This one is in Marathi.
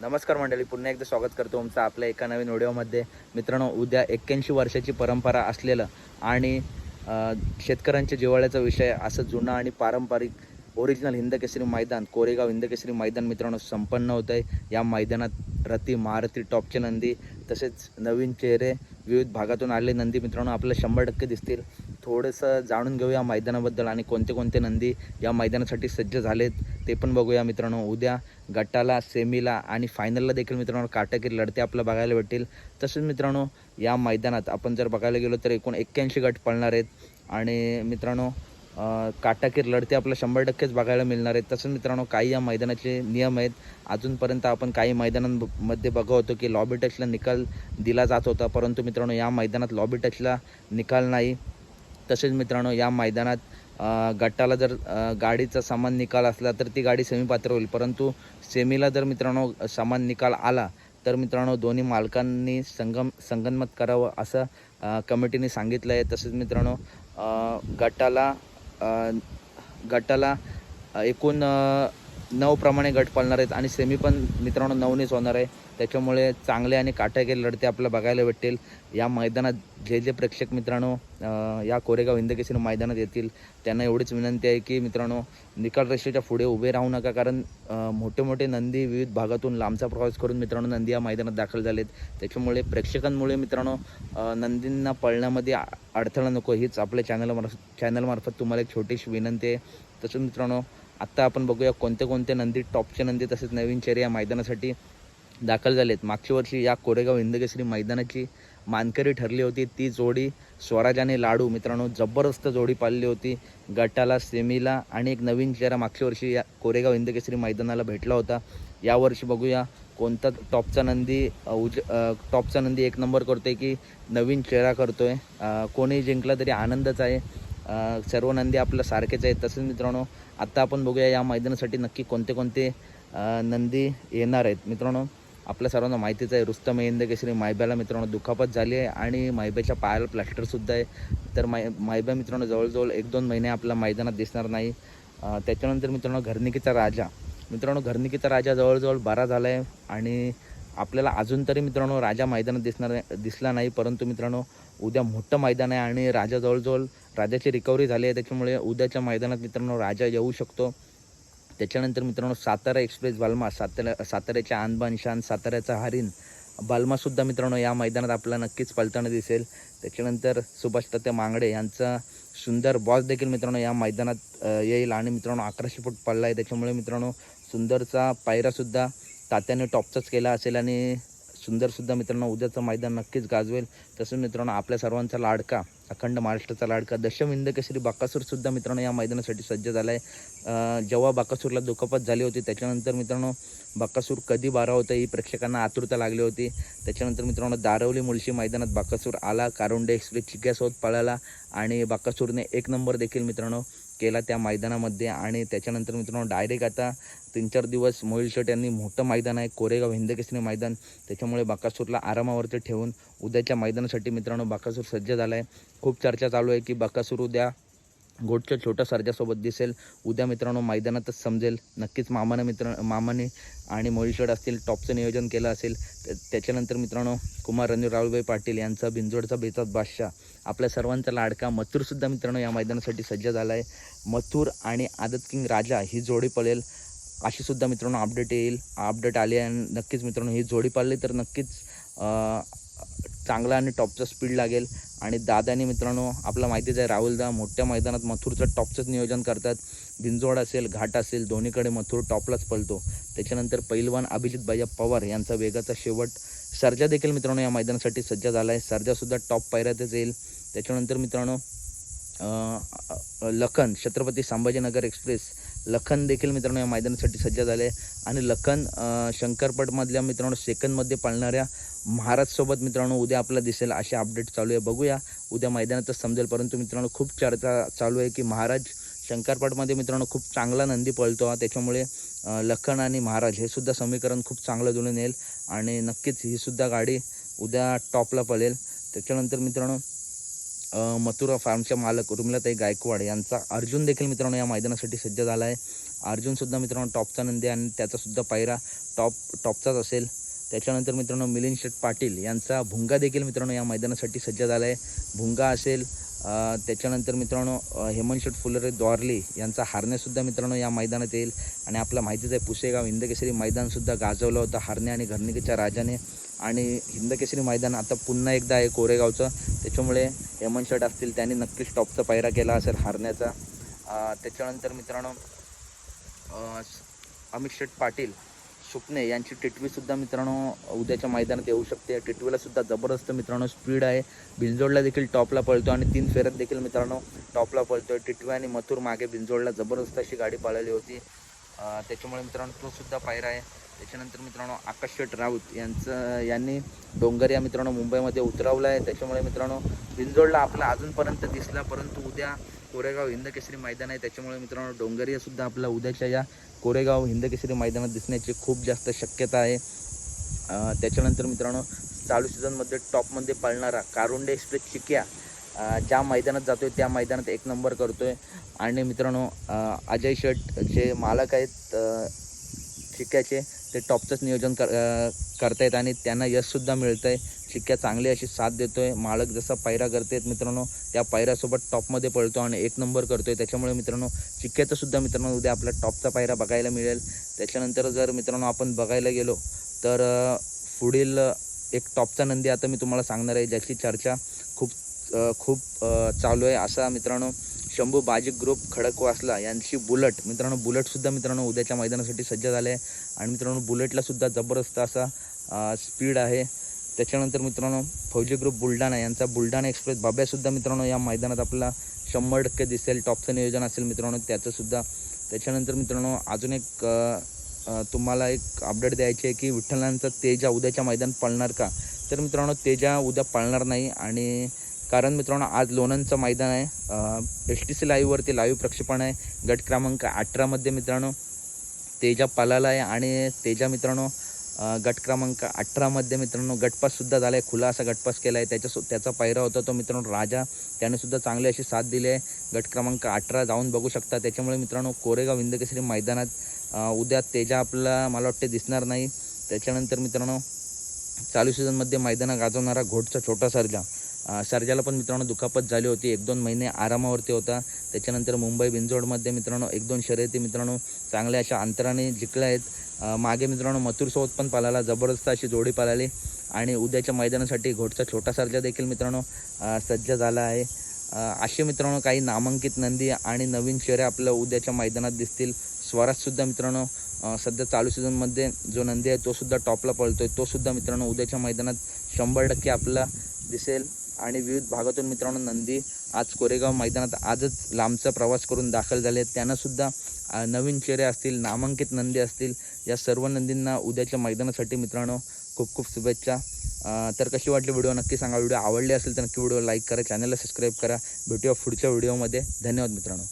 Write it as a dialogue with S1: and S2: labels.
S1: नमस्कार मंडळी पुन्हा एकदा स्वागत करतो तुमचं आपल्या एका नवीन व्हिडिओमध्ये. मित्रांनो उद्या एक्क्याऐंशी वर्षाची परंपरा असलेलं आणि शेतकऱ्यांच्या जिव्हाळ्याचा विषय असं जुनं आणि पारंपरिक ओरिजिनल हिंदकेसरी मैदान कोरेगाव हिंदकेसरी मैदान मित्रांनो संपन्न होत आहे या मैदानात रती महारथी टॉपचे नंदी तसेच नवीन चेहरे विविध भागातून आलेले नंदी मित्रांनो आपल्याला शंभर टक्के दिसतील. थोडंसं जाणून घेऊया मैदानाबद्दल आणि कोणते कोणते नंदी या मैदानासाठी सज्ज झालेत ते पण बघूया मित्रांनो. उद्या गटाला सेमीला आणि फायनलला देखील मित्रांनो काटाकीर लढते आपल्याला बघायला भेटतील. तसेच मित्रांनो या मैदानात आपण जर बघायला गेलो तर एकूण एक्क्याऐंशी गट पळणार आहेत आणि मित्रांनो काटाकीर लढते आपल्याला शंभर टक्केच बघायला मिळणार आहेत. तसंच मित्रांनो काही या मैदानाचे नियम आहेत. अजूनपर्यंत आपण काही मैदानांमध्ये बघा होतो की लॉबी टचला निकाल दिला जात होता. परंतु मित्रांनो या मैदानात लॉबी टचला निकाल नाही. तसेच मित्रांनो या मैदानात गटाला जर गाडीचा समान निकाल असला तर ती गाडी सेमी पात्र होईल. परंतु सेमीला जर मित्रांनो समान निकाल आला तर मित्रांनो दोन्ही मालकांनी संगम संगनमत करावं असं कमिटीने सांगितलं आहे. तसेच मित्रांनो गटाला गटाला एकूण नऊ प्रमाणे गट पाळणार आहेत आणि सेमी पण मित्रांनो नऊनेच होणार आहे. त्याच्यामुळे चांगले आणि काटाकीर लढते आपल्याला बघायला भेटतील. या मैदानात जे जे प्रेक्षक मित्रांनो या कोरेगाव हिंदकेसरी मैदानात येतील त्यांना एवढीच विनंती आहे की मित्रांनो निकाल रेषेच्या पुढे उभे राहू नका. कारण मोठे मोठे नंदी विविध भागातून लांबचा प्रवास करून मित्रांनो नंदी या मैदानात दाखल झालेत. त्याच्यामुळे प्रेक्षकांमुळे मित्रांनो नंदींना पळण्यामध्ये अडथळा नको. हीच आपल्या चॅनलमार्फत चॅनलमार्फत तुम्हाला एक छोटीशी विनंती आहे. तसंच मित्रांनो आत्ता आपण बघूया कोणते कोणते नंदी टॉपचे नंदी तसेच नवीन चेहरे या मैदानासाठी. दाखल झालेत. मागच्या वर्षी या कोरेगाव हिंदकेसरी मैदानाची मानकरी ठरली होती. ती जोडी स्वराज आणि लाडू मित्रांनो जबरदस्त जोडी पाळली होती. गटाला सेमीला आणि एक नवीन चेहरा मागच्या वर्षी या कोरेगाव हिंदकेसरी मैदानाला भेटला होता. यावर्षी बघूया कोणता टॉपचा नंदी उज टॉपचा नंदी एक नंबर करतोय की नवीन चेहरा करतोय. कोणी जिंकला तरी आनंदच आहे. सर्व नंदी आपल्या सारखेच आहेत. तसेच मित्रांनो आत्ता आपण बघूया या मैदानासाठी नक्की कोणते कोणते नंदी येणार आहेत. मित्रांनो आपल्या सर्वांना माहितीच आहे रुस्तम हिंद केसरी मायब्याला मित्रांनो दुखापत झाली आहे आणि मायब्याच्या पायाला प्लॅस्टरसुद्धा आहे. तर माय मायब्या मित्रांनो जवळजवळ एक दोन महिने आपल्या मैदानात दिसणार नाही. त्याच्यानंतर मित्रांनो घरनिकीचा राजा. मित्रांनो घरनिकीचा राजा जवळजवळ बारा झाला आहे आणि आपल्याला अजून तरी मित्रांनो राजा मैदानात दिसणार दिसला नाही परंतु मित्रांनो उद्या मोठं मैदान आहे आणि राजा जवळजवळ राजाची रिकव्हरी झाली आहे. त्याच्यामुळे उद्याच्या मैदानात मित्रांनो राजा येऊ शकतो. त्याच्यानंतर मित्रांनो सातारा एक्सप्रेस बालमा सातारा साताऱ्याच्या आणबान शान साताऱ्याचा हरिण बालमासुद्धा मित्रांनो या मैदानात आपल्याला नक्कीच पलताना दिसेल. त्याच्यानंतर सुभाष तात्या मांगडे यांचा सुंदर बॉस देखील मित्रांनो या मैदानात येईल आणि मित्रांनो अकराशे फूट पडला आहे. त्याच्यामुळे मित्रांनो सुंदरचा पायरासुद्धा तात्याने टॉपचाच केला असेल आणि सुंदरसुद्धा मित्रांनो उद्याचं मैदान नक्कीच गाजवेल. तसंच मित्रांनो आपल्या सर्वांचा लाडका अखंड महाराष्ट्राचा लाडका दशम हिंदकेसरी बाकासूरसुद्धा मित्रांनो या मैदानासाठी सज्ज झाला आहे जेव्हा बाकासूरला दुखापत झाली होती त्याच्यानंतर मित्रांनो बाकासूर कधी बारा होता ही प्रेक्षकांना आतुरता लागली होती. त्याच्यानंतर मित्रांनो दारवली मुळशी मैदानात बाकासूर आला कारुंडे एक्सप्रेस चिक्यासोबत पळाला आणि बाकासूरने एक नंबर देखील मित्रांनो केला त्या मैदानामध्ये आणि त्याच्यानंतर मित्रांनो डायरेक्ट आता तीन चार दिवस मोहिल शेट यांनी मोठं मैदान आहे. कोरेगाव हिंदकेसरी मैदान. त्याच्यामुळे बाकासूरला आरामावरती ठेवून उद्याच्या मैदानासाठी मित्रांनो बाकासूर सज्ज झाला आहे खूप चर्चा चालू आहे की बाकासूर उद्या गोटच्या छोट्या सर्जासोबत दिसेल. उद्या मित्रांनो मैदानातच समजेल. नक्कीच मामानं मित्र मामाने आणि मोहिशेड असतील टॉपचं नियोजन केलं असेल. त्याच्यानंतर मित्रांनो कुमार रणवीर राहुलभाई पाटील यांचा बिंजोडचा बेतात बादशाह. आपल्या सर्वांचा लाडका मथुरसुद्धा मित्रांनो या मैदानासाठी सज्ज झाला आहे मथुर आणि आदत किंग राजा ही जोडी पळेल. अशी सुद्धा मित्रांनो अपडेट येईल. अपडेट आली आणि नक्कीच मित्रांनो ही जोडी पाळली तर नक्कीच चांगला आणि टॉपचा स्पीड लागेल. आणि दादाने मित्रांनो आपला माहितीच आहे राहुलदा मोठ्या मैदानात मथुरचं टॉपचंच नियोजन करतात. दिंजोड असेल घाट असेल दोन्हीकडे मथुर टॉपलाच पळतो. त्याच्यानंतर पैलवान अभिजित भैया पवार यांचा वेगाचा शेवट. सर्जा देखील मित्रांनो या मैदानासाठी सज्ज झाला आहे. सर्जासुद्धा टॉप पायऱ्यातच येईल. त्याच्यानंतर मित्रांनो लखन छत्रपती संभाजीनगर एक्सप्रेस लखन देखील मित्रांनो या मैदानासाठी सज्ज झाले आणि लखन शंकरपटमधल्या मित्रांनो सेकंदमध्ये पाळणाऱ्या महाराजसोबत मित्रांनो उद्या आपल्याला दिसेल असे अपडेट चालू आहे. बघूया उद्या मैदानातच समजेल. परंतु मित्रांनो खूप चर्चा चालू आहे की महाराज शंकरपाटमध्ये मित्रांनो खूप चांगला नंदी पळतो त्याच्यामुळे लखन आणि महाराज हे सुद्धा समीकरण खूप चांगलं जुळून येईल आणि नक्कीच ही सुद्धा गाडी उद्या टॉपला पळेल. त्याच्यानंतर मित्रांनो मथुरा फार्मच्या मालक रुमलाताई गायकवाड यांचा अर्जुन देखील मित्रांनो या मैदानासाठी सज्ज झाला आहे अर्जुनसुद्धा मित्रांनो टॉपचा नंदी आहे आणि त्याचासुद्धा पायरा टॉप टॉपचाच असेल. त्याच्यानंतर मित्रांनो मिलिंद शेठ पाटील यांचा भुंगा देखील मित्रांनो या मैदानासाठी सज्ज झाला आहे भुंगा असेल त्याच्यानंतर मित्रांनो अ, हेमंत फुलरे द्वारली यांचा हारण्यासुद्धा मित्रांनो या मैदानात येईल. आणि आपला माहितीच आहे पुसेगाव हिंदकेसरी मैदानसुद्धा गाजवलं होतं हारणे आणि घरणिकेच्या राजाने. आणि हिंदकेसरी मैदान आता पुन्हा एकदा आहे कोरेगावचं. त्याच्यामुळे हेमंत शेठ असतील त्यांनी नक्कीच टॉपचा पायरा केला असेल हारण्याचा. त्याच्यानंतर मित्रांनो अमित शेठ पाटील सुपणे यांची टिटवीसुद्धा मित्रांनो उद्याच्या मैदानात येऊ शकते. टिटवीला सुद्धा जबरदस्त मित्रांनो स्पीड आहे. भिंजोडला देखील टॉपला पळतो आणि तीन फेऱ्यात देखील मित्रांनो टॉपला पळतोय. टिटवी आणि मथुर मागे बिंजोडला जबरदस्त अशी गाडी पळाली होती. त्याच्यामुळे मित्रांनो तो सुद्धा पायरा आहे. त्याच्यानंतर मित्रांनो आकाश शेठ राऊत यांचं यांनी डोंगर या मित्रांनो मुंबईमध्ये उतरवलं आहे. त्याच्यामुळे मित्रांनो बिंजोडला आपला अजूनपर्यंत दिसला परंतु उद्या कोरेगाव हिंदकेसरी मैदान आहे. त्याच्यामुळे मित्रांनो डोंगरिया सुद्धा आपला उद्याच्या या कोरेगाव हिंदकेसरी मैदानात दिसण्याची खूप जास्त शक्यता आहे. त्याच्यानंतर मित्रांनो चालू सीझनमध्ये टॉपमध्ये पळणारा कारुंडे एक्सप्रेस चिक्या ज्या मैदानात जातो आहे त्या मैदानात एक नंबर करतो आहे आणि मित्रांनो अजय शेट जे मालक आहेत चिक्याचे ते टॉपचंच नियोजन कर करतायत आणि त्यांना यशसुद्धा मिळतं आहे शिक्क्या चांगली अशी साथ देतोय. मालक जसा पायरा आहेत मित्रांनो त्या पायऱ्यासोबत टॉपमध्ये पळतो आणि एक नंबर करतोय. त्याच्यामुळे मित्रांनो चिक्क्याचा सुद्धा मित्रांनो उद्या आपला टॉपचा पायरा बघायला मिळेल. त्याच्यानंतर जर मित्रांनो आपण बघायला गेलो तर पुढील एक टॉपचा नंदी आता मी तुम्हाला सांगणार आहे ज्याची चर्चा खूप खूप चालू आहे. असा मित्रांनो शंभू बाजी ग्रुप खडकवासला यांची बुलट मित्रांनो बुलटसुद्धा मित्रांनो उद्याच्या मैदानासाठी सज्ज झाले आहे आणि मित्रांनो बुलेटलासुद्धा जबरदस्त असा स्पीड आहे. त्याच्यानंतर मित्रांनो फौजी ग्रुप बुलढाणा यांचा बुलढाणा एक्सप्रेस बाब्यासुद्धा मित्रांनो या मैदानात आपला शंभर टक्के दिसेल. टॉपचं नियोजन असेल मित्रांनो त्याचंसुद्धा त्याच्यानंतर मित्रांनो अजून एक तुम्हाला एक अपडेट द्यायची आहे की विठ्ठलांचा तेजा उद्याच्या मैदान पळणार का? तर मित्रांनो तेजा उद्या पळणार नाही आणि कारण मित्रांनो आज लोणंदचं मैदान आहे. एस टी सी लाईव्हवरती लाईव्ह प्रक्षेपण आहे. गट क्रमांक अठरामध्ये मित्रांनो तेजा पळाला आहे आणि तेजा मित्रांनो गट क्रमांक अठरामध्ये मित्रांनो गटपाससुद्धा झाला आहे खुला असा गटपास केला आहे त्याच्या त्याचा पायरा होता तो मित्रांनो राजा. त्यानेसुद्धा चांगली अशी साथ दिली आहे गट क्रमांक अठरा जाऊन बघू शकता. त्याच्यामुळे मित्रांनो कोरेगाव हिंदकेसरी मैदानात उद्या तेजा आपला मला वाटते दिसणार नाही. त्याच्यानंतर मित्रांनो चालू सीझनमध्ये मैदानात गाजवणारा घोटचा छोटा सर्जा सर्जाला पण मित्रांनो दुखापत झाली होती. एक दोन महिने आरामावरती होता. त्याच्यानंतर मुंबई बिंजोडमध्ये मित्रांनो एक दोन शर्यती मित्रांनो चांगल्या अशा अंतराने जिंकल्या आहेत. मागे मित्रांनो मथुरसोबत पण पालाला जबरदस्त अशी जोडी पालाली. आणि उद्याच्या मैदानासाठी घोटचा छोटा सर्जा देखील मित्रांनो सज्ज झाला आहे. असे मित्रांनो काही नामांकित नंदी आणि नवीन शेऱ्या आपल्या उद्याच्या मैदानात दिसतील. स्वराजसुद्धा मित्रांनो सध्या चालू सीझनमध्ये जो नंदी आहे तोसुद्धा टॉपला पळतो आहे तोसुद्धा मित्रांनो उद्याच्या मैदानात शंभर टक्के आपला दिसेल. आणि विविध भागातून मित्रांनो नंदी आज कोरेगाव मैदानात आजच लांबचा प्रवास करून दाखल झाले आहेत. त्यांनासुद्धा नवीन चेहरे असतील नामांकित नंदी असतील या सर्व नंदींना उद्याच्या मैदानासाठी मित्रांनो खूप खूप शुभेच्छा. तर कशी वाटली व्हिडिओ नक्की सांगा. व्हिडिओ आवडले असेल तर नक्की व्हिडिओ लाईक करा चॅनलला सबस्क्राईब करा. भेटूया पुढच्या व्हिडिओमध्ये. धन्यवाद मित्रांनो.